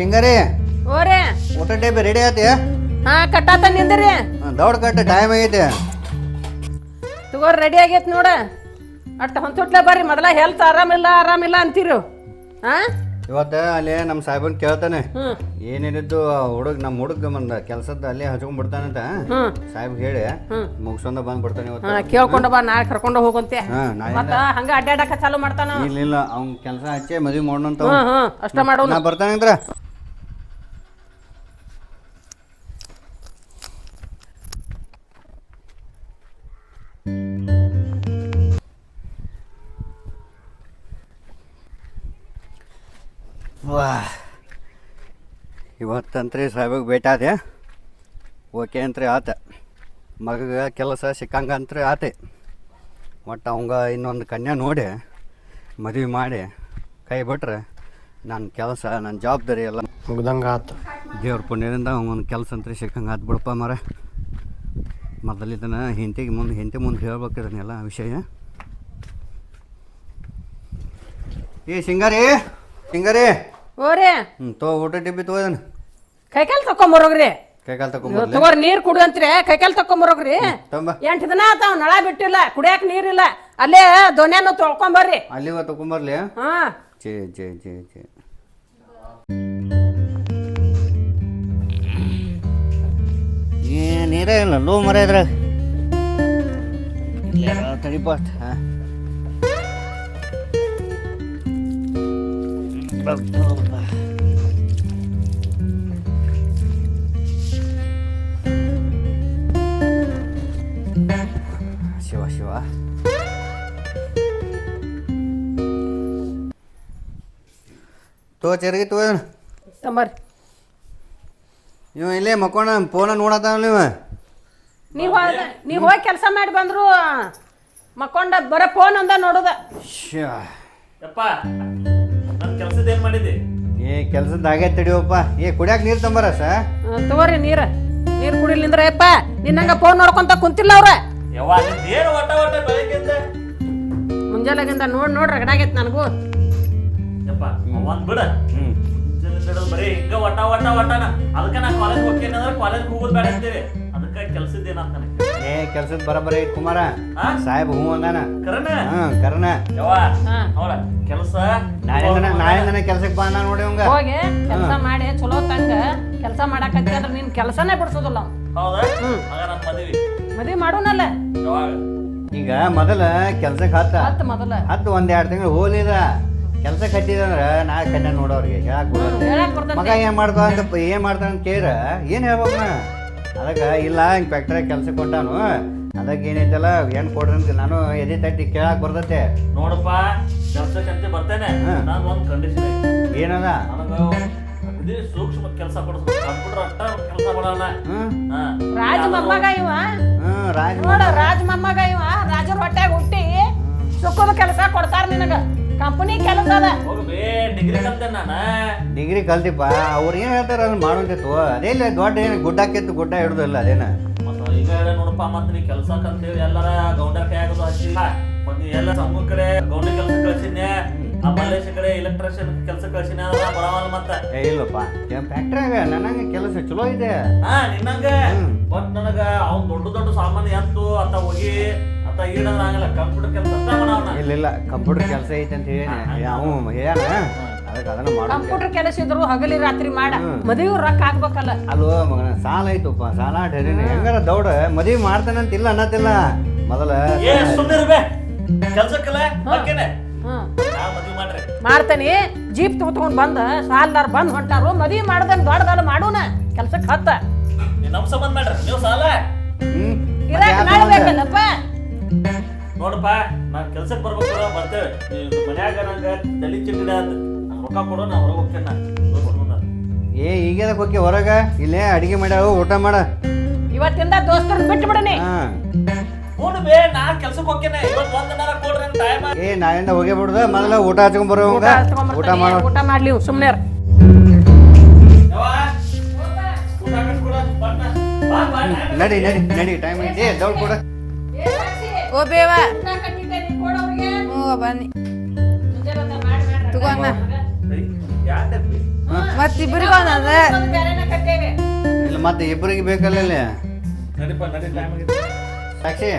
ಸಿಂಗರಿ ಓರೆ ಊಟ type ready ಆತಿ ಹಾ ಕಟ್ಟಾತ ನಿಂದ್ರಿ. ದೌಡ್ ಕಟ್ಟ ಟೈಮ್ ಆಗೈತಿ. ತಗೋರ್ ರೆಡಿ ಆಗೈತ್ ನೋಡ. ಅಟ್ಟ ಹೊಂತುಟ್ಲೆ ಬರ್ರಿ ಮೊದಲ ಹೆಲ್ತ್ ಆರಾಮಿಲ್ಲ ಆರಾಮಿಲ್ಲ ಅಂತೀರು. ಹಾ? ಇವತ್ತು ಅಲ್ಲಿ ನಮ್ಮ ಸಾಹೇಬನ್ ಕೇಳ್ತಾನೆ. ಏನೇನಿದ್ದು ಹುಡುಗ ನಮ್ಮ ಹುಡುಗ ಬಂದ ಕೆಲ್ಸದ ಅಲ್ಲೇ ಹಚ್ಕೊಂಡ್ಬಿಡ್ತಾನಂತ ಸಾಹೇಬ್ ಹೇಳಿ ಹ್ಮ್. ಬಂದ್ ಬಂದ್ಬಿಡ್ತಾನೆ ಇವತ್ತು. ಕೇಳ್ಕೊಂಡು ಬಾ ನಾಳೆ ಕರ್ಕೊಂಡು ಹೋಗಂತೆ ಮತ್ತ ಹಂಗ ಅಡ್ಡಾಡಕ ಚಾಲು ಮಾಡ್ತಾನ. ಇಲ್ಲ ಇಲ್ಲ ಅವ್ನ ಕೆಲಸ ಹಚ್ಚಿ ಮದುವೆ ಮಾಡೋಣ ಅಷ್ಟ ಮಾಡೋನು. ನಾ ಬರ್ತಾನಂದ್ರ ಇವತ್ತಂತ್ರಿ ಸಾಹೇಬಿಗೆ ಭೇಟಿ ಆದೆ ಓಕೆ ಅಂತ್ರಿ ಆತ. ಮಗಗೆ ಕೆಲಸ ಸಿಕ್ಕಂಗ ಅಂತ್ರಿ ಆತೆ. ಒಟ್ಟು ಅವಂಗ ಇನ್ನೊಂದು ಕನ್ಯಾ ನೋಡಿ ಮದುವೆ ಮಾಡಿ ಕೈ ಬಿಟ್ರೆ ನನ್ನ ಕೆಲಸ ನನ್ನ ಜವಾಬ್ದಾರಿ ಎಲ್ಲ ಮುಗ್ದಂಗೆ ಆತು. ದೇವ್ರ ಪುಣ್ಯದಿಂದ ಒಂದು ಕೆಲಸ ಅಂತ ಸಿಕ್ಕಂಗೆ ಆತು ಬಿಡಪ್ಪ ಮರ ಮೊದಲಿದ್ದನ ಹಿಂತಿಗೆ ಮುಂದೆ ಹಿಂತಿ ಮುಂದೆ ಹೇಳ್ಬೇಕು ಇದನ್ನೆಲ್ಲ ವಿಷಯ. ಏ ಸಿಂಗಾರಿ ಸಿಂಗಾರಿ. ಓರೇ. ಹ್ಞೂ ತೋ ಊಟ ಟಿಬ್ಬಿ ತೋದನು ಕೈಕಾಲ್ ತಕೊಂಬರೋಗ್ರಿ. ಕೈಕಾಲ್ ತಗೋರ್ ನೀರ್ ಕುಡಿಯಂತ್ರಿ ಕೈಕಾಲ್ ತಕೊಂಬರೋಗ್ರಿ. ತಂಬ ಎಂಟು ದಿನ ಆತಾವ್ ನಳ ಬಿಟ್ಟಿಲ್ಲ ಕುಡಿಯಾಕ ನೀರಿಲ್ಲ. ಅಲ್ಲೇ ದೊನ್ಯಾನು ತೊಳ್ಕೊಂಬರ್ರಿ. ಅಲ್ಲಿವ ತಕೊಂಬರ್ಲಿ ಹಾ? ಜೇ ಜೇ ಜೇ ಜೇ ಏ ನೀರೇ ಇಲ್ಲ ಲೋ ಮರ ಇದ್ರ ತಡಿಪಾಟ್ ಹಾಂ ತೋ ಚರ್ಗಿ ತೋ ತಂಬರ್ ಇವ ಇಲ್ಲೇ ಮಕ್ಕೋಣ ಫೋನ ನೋಡತ್ತಾನಲ್ಲ ಇವ. ನೀವು ನೀವು ಹೋಗಿ ಕೆಲಸ ಮಾಡಿ ಬಂದ್ರು ಮಕ್ಕೊಂಡ ಬರ ಫೋನ್ ಅಂದ ನೋಡುದ. ಶ್ಯಾ. ಯಪ್ಪ ನನ್ನ ಕೆಲ್ಸದ ಏನ್ ಮಾಡಿದಿ ಏ ಕೆಲ್ಸದ ಆಗೈತೆ ತಡಿಯಪ್ಪ ಏ ಕುಡಿಯಾಕ ನೀರು ತಂಬರ ಸ? ಆ, ತಗೋರಿ ನೀರ. ನೀರ್ ಕುಡಿಲಿಂದ್ರ ಯಪ್ಪ ನಿನ್ನಂಗ ಫೋನ್ ನೋಡ್ಕೊಂತ ಕುಂತಿಲ್ಲ ಅವ್ರ. ಯವ್ವ ನಿಂದ್ ಏನು ಒಟ್ಟ ಮುಂಜಾನೆಗಿಂದ ನೋಡ್ ನೋಡ್ ರಗಡಾಗೈತ್ ನನಗೂ. ಒಂದ್ ಬಿಡ. ಬರೀ ಹಿಂಗ ವಟ ಒಟ್ಟ ವಟನ. ಅದಕ್ಕೆ ನಾ ಕಾಲೇಜ್ ಹೋಗ್ತೇನೆ ಅಂದ್ರೆ ಕಾಲೇಜ್ ಹೋಗೋದು ಬೇಡ ಅಂತೀರಿ ಅದಕ್ಕೆ ಕೆಲ್ಸದ ಏನಂತಾನೆ ಏ ಕೆಲ್ಸದ ಬರಬರಿ ಐತ್ ಕುಮಾರ. ಹಾ? ಸಾಹೇಬ್ ಹ್ಞೂ ಅಂದಾನ. ಕರಣ? ಹ್ಞೂ ಕರಣ. ಯವ್ವ ಹಾ. ನೋಡ ಕೆಲಸ? ನಾಳೆ ನಾಳೆ ಕೆಲ್ಸಕ್ಕೆ ಬಾ ನಾ ನೋಡಿ ಅವಂಗ. ಹೋಗಿ ಕೆಲಸ ಮಾಡಿ ಚಲೋ ತಂಗ. ಕೆಲಸ ಮಾಡಕ್ ಅಂದ್ರೆ ನಿನ್ ಕೆಲಸನೇ ಬಿಡ್ಸೋದಿಲ್ಲ ಹೌದಾ. ಆಗ ನನ್ನ ಮದ್ವಿ. ಮದ್ವಿ ಮಾಡೋನಲ್ಲ. ಯಾವಾಗ ಈಗ ಮೊದಲ ಕೆಲ್ಸಕ್ಕೆ ಹತ್ತ. ಹತ್ತು ಮೊದಲ. ಹತ್ತು ಒಂದ್ ಎರಡು ತಿಂಗಳು ಹೋಲಿದ ಕೆಲ್ಸಕ್ಕೆ ಹತ್ತಿದಂದ್ರ ನಾ ಕನ್ಯಾ ನೋಡೋರಿಗೆ ಹೇಳಕ್ ಮಗ ಏನು ಮಾಡ್ತಾವ ಅಂತ ಏನ್ ಮಾಡ್ತಾನ ಅಂತ ಕೇರ ಏನ್ ಹೇಳ್ಬೇಕು ಅದಕ್ಕೆ ಇಲ್ಲ ಹಿಂಗ್ ಫ್ಯಾಕ್ಟ್ರಿ ಕೆಲಸ ಕೊಟ್ಟಾನು ಅದಕ್ಕೆ ಏನೈತಲ್ಲ ಏನ್ ಕೊಡ್ರಿ ಅಂತ ನಾನು ಎದೆ ತಟ್ಟಿ ಕೇಳಕ್ ಬರ್ತೈತೆ. ನೋಡಪ್ಪ ಕೆಲ್ಸಕ್ಕಂತೆ ಬರ್ತೇನೆ. ನಾನು ಒಂದು ಕಂಡೀಷನ್ ಐತಿ. ಏನದ? ಸೂಕ್ಷ್ಮ ಕೆಲಸ ಕೊಡಿಸ್ಬೇಕು ಕಂಪ್ಯೂಟರ್ ಅಟ್ಟ ಕೆಲಸ ಮಾಡೋಣ ಹಾ. ರಾಜ ಮೊಮ್ಮಗ ಇವ? ಹ್ಮ್ ರಾಜ್ ನೋಡ ರಾಜ ಮೊಮ್ಮಗ ಇವ. ರಾಜರ ಹೊಟ್ಯಾಗ ಹುಟ್ಟಿ ಸುಖದ ಕೆಲಸ ಕೊಡ್ತಾರ ನಿನಗ. ಕಂಪನಿ ಕೆಲಸ ಅದ ಡಿಗ್ರಿ ಕಲ್ತೆ ನಾನ. ಡಿಗ್ರಿ ಕಲ್ತಿಪ್ಪ. ಅವ್ರು ಏನ್ ಹೇಳ್ತಾರ ಅದನ್ನ ಮಾಡೋಂತಿತ್ತು ಅದೇ ಇಲ್ಲ ದೊಡ್ಡ ಏನು ಗುಡ್ಡ ಕೆತ್ತು ಗುಡ್ಡ ಹಿಡ್ದಲ್ಲ ಅದೇನ? ಮತ್ತ ಈಗ ಹೇಳ ನೋಡಪ್ಪ ಮತ್ತ ನೀ ಕೆಲಸ ಕಲ್ತೇವಿ ಎಲ್ಲರ ಗೌಂಡರ್ ಕೈ ಆಗೋದು ಹಚ್ಚಿ ಮತ್ತೆ ಎಲ್ಲ ಸಣ್ಣ ಕಡೆ ಗೌಂಡಿ ಕೆಲಸ ಕಳ್ಸಿನ್ಯ ಆ ಮಲ್ಲೇಶ ಕಡೆ ಎಲೆಕ್ಟ್ರಿಷಿಯನ್ ಕೆಲಸ ಕಳ್ಸಿನ ಬರವಲ್ಲ ಮತ್ತ. ಏ ಇಲ್ಲಪ್ಪ. ಫ್ಯಾಕ್ಟ್ರಿಯಾಗ ನನಗೆ ಕೆಲಸ ಚಲೋ ಇದೆ. ಹಾ ನಿನ್ನಂಗ? ಬಂದ್ ಬಟ್ ನನಗ ಅವ್ನ್ ದೊಡ್ಡ ದೊಡ್ಡ ಸಾಮಾನು ಎತ್ತು ಅತ್ತ ಹೋಗಿ ಆಗಲ್ಲ ಕಂಪ್ಯೂಟರ್ ಕೆಲಸ ಇಲ್ಲ ಇಲ್ಲ ಕಂಪ್ಯೂಟರ್ ಕೆಲಸ ಐತೆ ಅಂತ ಹೇಳಿ. ಹೇಳ್ಯಾನ? ಅದಕ್ಕೆ ಅದನ್ನ ಕಂಪ್ಯೂಟರ್ ಕೆಲಸ ಇದ್ರು ಹಗಲಿ ರಾತ್ರಿ ಮಾಡ. ಮದುವೆ ರೊಕ್ಕ ಹಾಕ್ಬೇಕಲ್ಲ ಅಲ್ವ ಮಗನ ಸಾಲ ಐತಪ್ಪ ಸಾಲ ಢೆರಿನ ಹೆಂಗಾರ ದೌಡ? ಮದುವೆ ಮಾಡ್ತಾನಂತ ಇಲ್ಲ ಅನ್ನತ್ತಿಲ್ಲ. ಮೊದಲ ಏ ಕೆಲ್ಸಕ್ಕಲ್ಲ ಮಾಡ್ತೇನಿ. ಜೀಪ್ ತಗೊಂಡ್ ಬಂದ ಸಾಲದಾರ್ ಬಂದ್ ಹೊಂಟಾರು. ಮದ್ವಿ ಮಾಡ್ದಂಗ್ ದೊಡ್ಡದಲ್ಲ ಮಾಡೋಣ. ಕೆಲ್ಸಕ್ಕೆ ಹತ್ತ. ನೀ ನಮ್ ಸಂಬಂಧ ಮಾಡ್ರಿ. ನೀವು ಸಾಲ? ಹ್ಮ್. ಇರಾಕ್ ಮಾಡ್ಬೇಕಲ್ಲಪ್ಪ ನೋಡಪ್ಪ ನಾ ಕೆಲ್ಸಕ್ಕೆ ಬರ್ಬೇಕು ಬರ್ತೇವೆ. ನೀವು ಮನ್ಯಾಗ ನಂಗೆ ತಲೆ ಚಿಟ್ಟಿಡ ಅಂತ. ರೊಕ್ಕ ಕೊಡು ನಾ ಹೊರಗೆ ಹೋಗ್ತೇನೆ ಏ ಈಗೇದ ಹೋಗಿ ಹೊರಗ? ಇಲ್ಲೇ ಅಡಿಗೆ ಮಾಡ್ಯಾವ ಊಟ ಮಾಡ. ಇವತ್ತಿಂದ ದೋಸ್ತರನ್ನ ಬಿಟ್ಟು ಬಿಡನಿ ಹಾ. ಬೇ ನಾ ಕೆಲ್ಸಕ್ಕೆ ಹೋಗ್ತೇನೆ. ಇವತ್ತು ಒಂದ್ ದಿನ ಕೊಡ್ರಿ ಅಂತ ಟೈಮ್ ಏ ನಾಳಿಂದ ಹೋಗೇ ಬಿಡುದ ಮೊದಲ ಊಟ ಹಚ್ಕೊಂಡ್ ಬರೋಂಗ ಊಟ ಮಾಡ. ಊಟ ಮಾಡ್ಲಿ ಸುಮ್ಮನೆ ನಡಿ ನಡಿ ನಡಿ ಟೈಮ್ ಐತಿ ದೌಡ್ ಕೊಡ. ಓ ಬೇವ. ಹ್ಞೂ ಬನ್ನಿ. ತಗೋ ಅಣ್ಣ. ಐ, ಯಾ ಡಬ್ಬಿ ಮತ್ ಇಬ್ರಿಗೂ ಒಂದೊಂದ ಇಲ್ಲ ಮತ್ತೆ ಇಬ್ಬರಿಗೆ ಬೇಕಲ್ಲ ಇಲ್ಲಿ? ನಡಿಪ ನಡಿ ಟೈಮ್ ಆಗೈತಿ ಸಾಕ್ಷಿ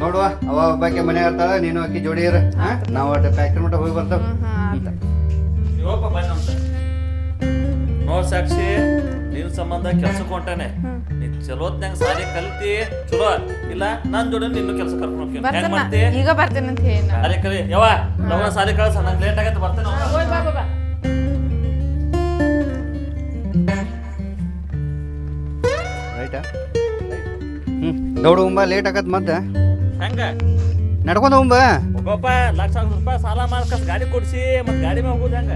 ನೋಡುವ. ಅವ ಒಬ್ಬಾಕೆ ಮನೆ ಇರ್ತಾಳ ನೀನು ಅಕ್ಕಿ ಜೋಡಿ ಇರ. ಹಾ? ನಾವು ಒಟ್ಟು ಫ್ಯಾಕ್ಟ್ರಿ ಮಟ್ಟ ಹೋಗಿ ಬರ್ತಾವ. ನೋಡ್ ಸಾಕ್ಷಿ. ನಿನ್ ಸಂಬಂಧ ಕೆಲ್ಸಕ್ಕೆ ಹೊಂಟಾನೆ. ನೀ ಚಲೋತ್ನಾಗ ಸಾಲಿ ಕಲ್ತಿ ಚಲೋ. ಇಲ್ಲ ನನ್ ಜೋಡಿ ನಿನ್ನ ಕೆಲಸ ಕರ್ಕೊಂಡು ಹೋಗ್ತೀನಿ. ಹೆಂಗ್ ಮಾಡ್ತಿ? ಬರ್ತಾನ ಈಗ ಬರ್ತೇನೆ ಅಂತ ಹೇಳಿ ಸಾಲಿ ಕಲಿ ಯಾವ ನಮ್ಮ ಸಾಲಿ ಕಳ್ಸ ನಂಗೆ ಲೇಟ್ ಆಗತ್ತೆ ಬರ್ತೇನೆ. ರೈಟಾ ಹ್ಞೂ ದೌಡು ಉಂಬ ಲೇಟ್ ಆಗತ್ತೆ ಮತ್ತೆ. ಹೆಂಗ? ನಡ್ಕೊಂಡು ಹೋಗ್ಬ ಹೋಗಪ್ಪ ಲಕ್ಷ ರೂಪಾಯಿ ಸಾಲ ಮಾಡ್ಕಸ್ ಗಾಡಿ ಕೊಡ್ಸಿ ಮತ್ತೆ ಗಾಡಿ ಮೇಲೆ ಹೋಗೋದು ಹೆಂಗ?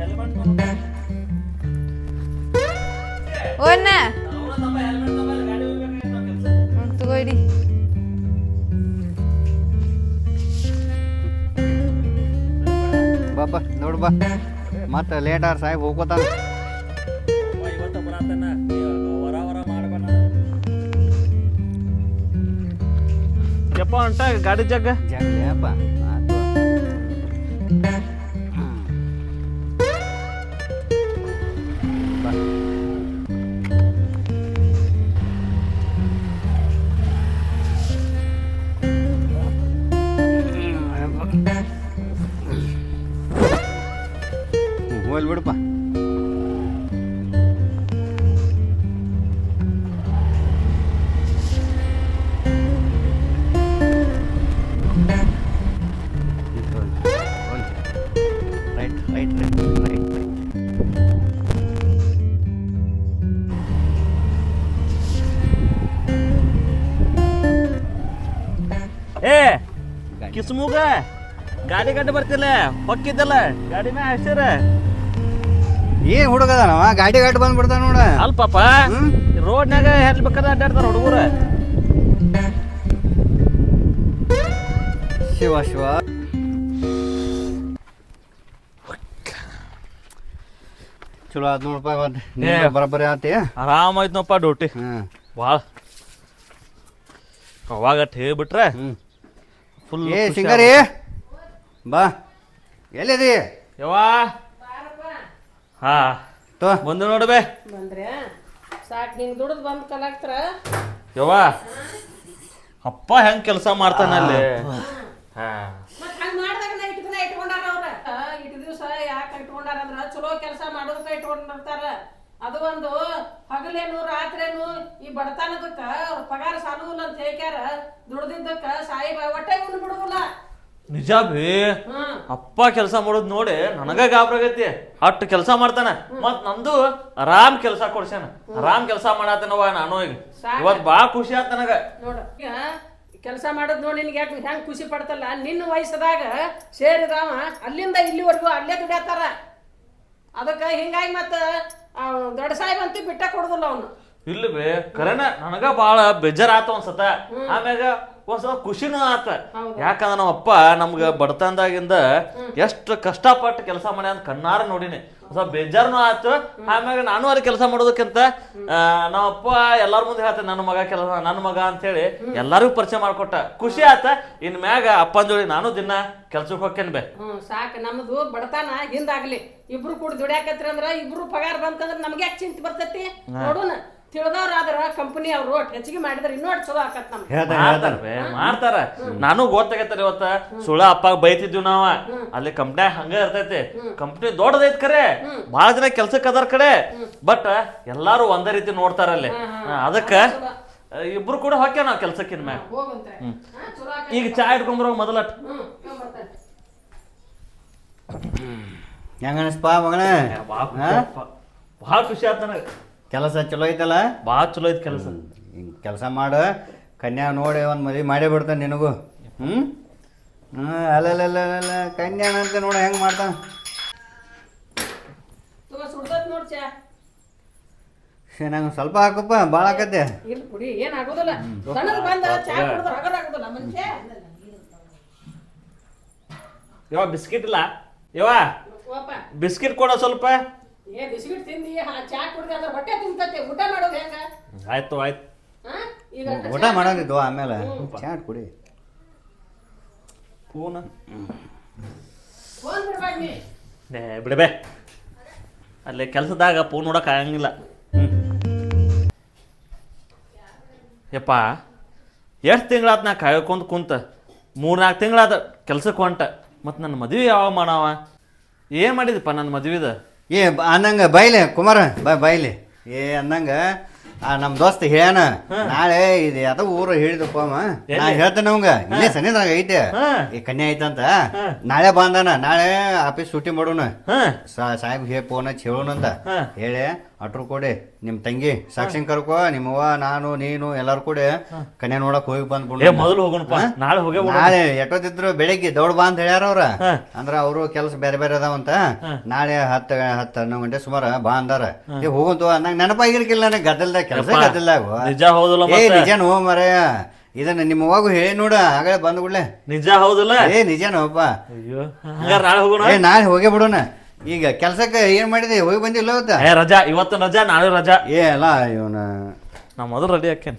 ಹೆಲ್ಮೆಟ್ ಓನ್ನ ಹ್ಮ್, ತಗೋ ಇಡಿ ಬಾಪ ನೋಡು ಬಾ. ಮತ್ತೆ ಲೇಟ್ ಆರ್ ಸಾಹೇಬ್ ಹೋಗ್ಕೋತಾನ. ಇವತ್ತ ಬರತನ ವರ ವರ ಮಾಡ್ಬೇಡ ಯಪ್ಪ ಹೊಂಟ ಗಾಡಿ ಜಗ್ಗ. ಜಗ್ಲಿ ಕಿಸ್ಮುಗ ಗಾಡಿ ಗಡ್ಡ ಬರ್ತಿಲ್ಲ ಹೊಕ್ಕಿದ್ದಲ್ಲ ಗಾಡಿ ಮ್ಯಾಗ ಹಸಿರ ಏನ್ ಹುಡುಗದಾನವ ಗಾಡಿ ಗಾಡಿ ಬಂದ್ಬಿಡ್ತಾನ ನೋಡ. ಅಲ್ಪಪ್ಪ? ರೋಡ್ನಾಗ ಹೆಲ್ ಬೇಕಾದ್ರೆ ಅಡ್ಡಾಡ್ತಾರ ಹುಡುಗರು. ಶಿವ ಶಿವ. ಚಲೋ ಆಯ್ತು ನೋಡಪ್ಪ ಇವತ್ತು ಆತಿ ಬರಬರಿ ಆತಿ. ಆರಾಮಾಯ್ತನಪ್ಪ ಡ್ಯೂಟಿ. ಹ್ಮ್. ಭಾಳ ಅವಾಗ ಹೇಳ್ಬಿಟ್ರೆ ಹ್ಮ್. ಫುಲ್ ಏ ಸಿಂಗರಿ! ಬಾ. ಎಲ್ಲಿದಿ? ಯವ್ವಾ. ಹಾ. ತೋ. ಬಂದು ನೋಡ್ಬೇ ಬಂದ್ರೆ ಸಾಕ್ ಹಿಂಗೆ ದುಡ್ದು ಬಂದ ಕಲಾಕ್ತರ? ಯವ್ವಾ. ಅಪ್ಪ ಹೆಂಗ್ ಕೆಲಸ ಮಾಡ್ತಾನ ಅಲ್ಲಿ? ಹಾ. ಮತ್ತೆ ಹಂಗೆ ಮಾಡ್ದಾಗ ನಾ ಇಟ್ ಇಟ್ಕೊಂಡಾರ ಅವ್ರ? ಇಟ್ಟು ದಿವಸ ಯಾಕೆ ಇಟ್ಕೊಂಡಾರ ಅಂದ್ರ? ಚಲೋ ಕೆಲಸ ಮಾಡೋದಕ್ಕ ಇಟ್ಕೊಂಡಿರ್ತಾರ. ಅದು ಒಂದು ಹಗಲೇನು ರಾತ್ರೇನು ಈ ಬಡತನದಕ್ಕ ಅವ್ರ ಪಗಾರ ಸಾಲುವಲ್ಲ ಅಂತ ಹೇಳ್ಕ್ಯಾರ. ದುಡ್ದಿದ್ದಕ್ಕ ಸಾಯಿಬ ಹೊಟ್ಟೆ ಉಂಡು ಬಿಡುವಲ್ಲ ನಿಜ ಬೇ ಹ್ಮ್. ಅಪ್ಪ ಕೆಲಸ ಮಾಡೋದ್ ನೋಡಿ ನನಗ ಗಾಬ್ರಾಗೈತಿ ಅಟ್ ಕೆಲಸ ಮಾಡ್ತಾನ. ಮತ್ ನಂದು ಆರಾಮ್ ಕೆಲಸ ಕೊಡ್ಸ್ಯಾನ. ಆರಾಮ್ ಕೆಲಸ ಮಾಡತ್ತನವ ನಾನು ಈಗ. ಸಾಕ. ಇವತ್ ಬಾ ಖುಷಿ ಆತ್ ನನಗ. ನೋಡು ಈಗ ಕೆಲಸ ಮಾಡೋದ್ ನೋಡಿ ನಿನ್ಗೆ ಯಾಕೆ ಹೆಂಗ್ ಖುಷಿ ಪಡ್ತಲ್ಲ? ನಿನ್ನ ವಯಸ್ಸದಾಗ ಸೇರಿದವ ಅಲ್ಲಿಂದ ಇಲ್ಲಿವರೆಗೂ ಅಲ್ಲೇ ದುಡಿಯತ್ತಾರ ಅದಕ್ಕ ಹಿಂಗಾಗಿ ಮತ್ತ ದೊಡ್ಡ ಸಾಹೇಬ್ ಅಂತ ಬಿಟ್ಟ ಕೊಡುದಿಲ್ಲ ಅವನು. ಇಲ್ಲ ಬೇ ಕರೆನ ನನಗ ಬಾಳ ಬೇಜಾರಾತ ಆತ ಒಂದ್ಸತ ಆಮ್ಯಾಗ ಒಂದ್ಸಲ ಖುಷಿನೂ ಆತ. ಯಾಕಂದ್ರ ನಮ್ಮ ಅಪ್ಪ ನಮ್ಗ ಬಡತನದಾಗಿಂದ ಎಷ್ಟು ಕಷ್ಟಪಟ್ಟು ಕೆಲಸ ಮಾಡ್ಯ ಅಂತ ಕಣ್ಣಾರ ನೋಡಿನಿ. ಸ್ವಲ್ಪ ಬೇಜಾರ್ನು ಆಯ್ತು. ಆಮ್ಯಾಗ ನಾನು ಅಲ್ಲಿ ಕೆಲಸ ಮಾಡೋದಕ್ಕಿಂತ ಆ, ನಮ್ಮ ಅಪ್ಪ ಎಲ್ಲಾರ ಮುಂದೆ ಹೇಳ್ತಾನೆ ನನ್ನ ಮಗ ಕೆಲಸ ನನ್ನ ಮಗ ಅಂತ ಹೇಳಿ ಎಲ್ಲಾರಿಗೂ ಪರಿಚಯ ಮಾಡ್ಕೊಟ್ಟ. ಖುಷಿ ಆತ. ಇನ್ ಮ್ಯಾಗ ಅಪ್ಪನ ಜೋಡಿ ನಾನು ದಿನ ಕೆಲ್ಸಕ್ಕೆ ಹೋಗ್ತೇನೆ ಬೇ. ಹ್ಮ್ ಸಾಕು. ನಮ್ದು ಬಡತನ ಹಿಂದಾಗ್ಲಿ. ಇಬ್ರು ಕೂಡ ದುಡಿಯಾಕತ್ರಿ ಅಂದ್ರ ಇಬ್ರು ಪಗಾರ ಬಂತಂದ್ರ ನಮ್ಗೆ ಯಾಕೆ ಚಿಂತೆ ಬರ್ತೈತಿ? ನೋಡುನ. ತಿಳಿದವ್ರ ಆದ್ರ ಕಂಪನಿ ಅವ್ರು ಹೆಚ್ಚಿಗೆ ಮಾಡಿದ್ರೆ ಇನ್ನೂ ಚಲೋ ಆಕತ್ ನಮ್ಗೆ. ಮಾಡ್ತಾರ ಬೇ, ಮಾಡ್ತಾರ. ನಾನು ಗೊತ್ತಾಗೈತಾರ ಇವತ್ತ. ಸುಳ್ಳ ಅಪ್ಪ ಬೈತಿದ್ವಿ ನಾವ. ಅಲ್ಲಿ ಕಂಪ್ನ್ಯಾಗ ಹಂಗ ಇರ್ತೈತಿ. ಕಂಪ್ನಿ ದೊಡ್ಡದೈತ್ ಕರೆ. ಬಹಳ ಜನ ಕೆಲ್ಸಕ್ಕೆ ಅದಾರ ಕಡೆ. ಬಟ್ ಎಲ್ಲಾರು ಒಂದೇ ರೀತಿ ನೋಡ್ತಾರ ಅಲ್ಲಿ. ಹಾ, ಅದಕ್ಕ ಆ, ಇಬ್ರು ಕೂಡ ಹಾಕ್ಯ ನಾವ್ ಕೆಲ್ಸಕ್ಕಿನ್ ಮ್ಯಾಗ? ಹೋಗಂತ್ರೆ ಹಾ, ಚಲೋ ಆಕತ್. ಈಗ ಚಾ ಇಟ್ಕೊಂಡ್ಬರೋ ಮೊದಲ. ಹ್ಮ್ ತಗೊಂಬರ್ತಾನೆ. ಹೆಂಗ ಅನಿಸ್ಪಾ ಮಗನ? ಬಾ ಬಹಳ ಖುಷಿ ಆಯ್ತು ನನಗ. ಕೆಲಸ ಚಲೋ ಐತಲ್ಲ? ಭಾಳ ಚಲೋ ಐತೆ ಕೆಲಸ. ಹಿಂಗೆ ಕೆಲಸ ಮಾಡು. ಕನ್ಯಾ ನೋಡಿ ಒಂದು ಮದುವೆ ಮಾಡೇ ಬಿಡ್ತಾನೆ ನಿನಗೂ. ಹ್ಞೂ ಹ್ಞೂ ಅಲ್ಲಲ್ಲ ಕನ್ಯಾ ಅಂತ ನೋಡಿ ಹೆಂಗೆ ಮಾಡ್ತಾನೆ. ಶೇ ನಂಗೆ ಸ್ವಲ್ಪ ಹಾಕಪ್ಪ ಭಾಳ ಆಕತ್ತೆ. ಯಾವ ಬಿಸ್ಕಿಟ್ ಇಲ್ಲ ಯಾವ ಬಿಸ್ಕಿಟ್ ಕೊಡೋ ಸ್ವಲ್ಪ. ಏ ಬಿಸ್ಕಿಟ್ ತಿಂದಿ ಹಾ, ಚಾ ಕುಡ್ದಿ ಅದ್ರ ಹೊಟ್ಟೆ ತಿಂತತೆ ಊಟ ಮಾಡೋದು ಹೆಂಗ? ಆಯ್ತು ಆಯ್ತು. ಹಾ ಈಗ ಊಟ ಮಾಡೋದಿದ್ದು ಆಮೇಲೆ. ಚಾಟ್ ಕುಡಿ. ಫೋನ್? ಫೋನ್ ಬಿಡ್ಬೇಡ ನೀ ಏ ಬಿಡಬೇ ಅಲ್ಲಿ ಕೆಲಸದಾಗ ಫೋನ್ ನೋಡಕ್ ಆಗಂಗಿಲ್ಲ. ಹ್ಮ್. ಯಪ್ಪ ಎಷ್ಟು ತಿಂಗಳಾತ್ ನಾ ಕಾಯ್ಕೊಂತ ಕುಂತ? ಮೂರು ನಾಲ್ಕು ತಿಂಗಳಾದ ಕೆಲ್ಸಕ್ಕೆ ಹೊಂಟ. ಮತ್ತು ನನ್ನ ಮದುವೆ ಯಾವ ಮಾಡವ? ಏನು ಮಾಡಿದಪ್ಪ ನನ್ನ ಮದುವೆದ? ಏ ಅನ್ನಂಗ ಬೈಲೆ ಕುಮಾರ ಬಾ ಬೈಲಿ. ಏ ಅನ್ನಂಗ ಆ ನಮ್ಮ ದೋಸ್ತ ಹೇಳ್ಯಾನ ನಾಳೆ ಇದು ಯಾವ್ದೋ ಊರು ಹೇಳಿದಪ್ಪ ನಾ ಹೇಳ್ತೇನೆ ಅವಂಗ ಇಲ್ಲೇ ಸನಿದಾಗ ಐತೆ. ಈ ಕನ್ಯಾ ಐತಂತ. ನಾಳೆ ಬಂದಾನ ನಾಳೆ ಆಫೀಸ್ ಸೂಟಿ ಮಾಡೋಣ. ಸಾಹೇಬ್ ಹೇ ಫೋನ್ ಹಚ್ಚಿ ಹೇಳೋಣಂತ. ಹೇಳಿ ಅಟ್ರು ಕೊಡಿ. ನಿಮ್ ತಂಗಿ ಸಾಕ್ಷಿ ಕರ್ಕೋ ನಿಮ್ಮವ್ವ ನಾನು ನೀನು ಎಲ್ಲಾರು ಕೂಡ ಕನ್ಯಾ ನೋಡಕ್ ಹೋಗಿ ಬಂದ್ ಬಂದ್ಬಿಡು ಮೊದಲು ಹೋಗೋಣಪ್ಪ. ನಾಳೆ ಹೋಗೇ. ನಾಳೆ ಎಷ್ಟೊತ್ತಿದ್ರು ಬೆಳಿಗ್ಗೆ ದೌಡ್ ಬಾ ಅಂತ ಹೇಳ್ಯಾರ ಅವ್ರ. ಅಂದ್ರ ಅವರು ಕೆಲಸ ಬೇರೆ ಬೇರೆ ಅದಾವಂತ ನಾಳೆ ಹತ್ತು ಹತ್ತು ಹನ್ನೊಂದು ಗಂಟೆ ಸುಮಾರ ಬಾ ಅಂದಾರ. ಹೋಗಂತು ನಂಗೆ ನೆನಪಾಗಿರ್ಕಿಲ್ಲ ನನಗೆ ಗದ್ದಲ್ದಾಗ. ಕೆಲಸ ಯಪ್ಪ, ಗದ್ದಲ್ದಾಗ ನಿಜ ಹೌದಲ್ಲ ಏ ಮತ್ತೆ? ನಿಜ ನೋ ಇದನ್ನ ನಿಮ್ಮ ಅವ್ವಾಗೂ ಹೇಳಿ ನೋಡ ಆಗಲೇ ಬಂದ್ ಕೂಡ್ಲೆ. ನಿಜ ಹೌದಲ್ಲ? ಏ ನಿಜ ನೋಪ್ಪ ಅಯ್ಯೋ ಹಂಗಾರ ನಾಳೆ ಹೋಗೋಣ? ಏ ನಾಳೆ ಹೋಗೇ ಬಿಡೋಣ. ಈಗ ಕೆಲ್ಸಕ್ಕೆ ಏನ್ ಮಾಡಿದೆ? ಹೋಗಿ ಬಂದಿಲ್ಲ ಅವತ್ತ? ಏ ರಜಾ ಇವತ್ತು ರಜಾ ನಾಳೆ ರಜಾ. ಏ ಅಲ್ಲ ಇವನ ನಾ ಮೊದಲು ರೆಡಿ ಹಾಕೇನ್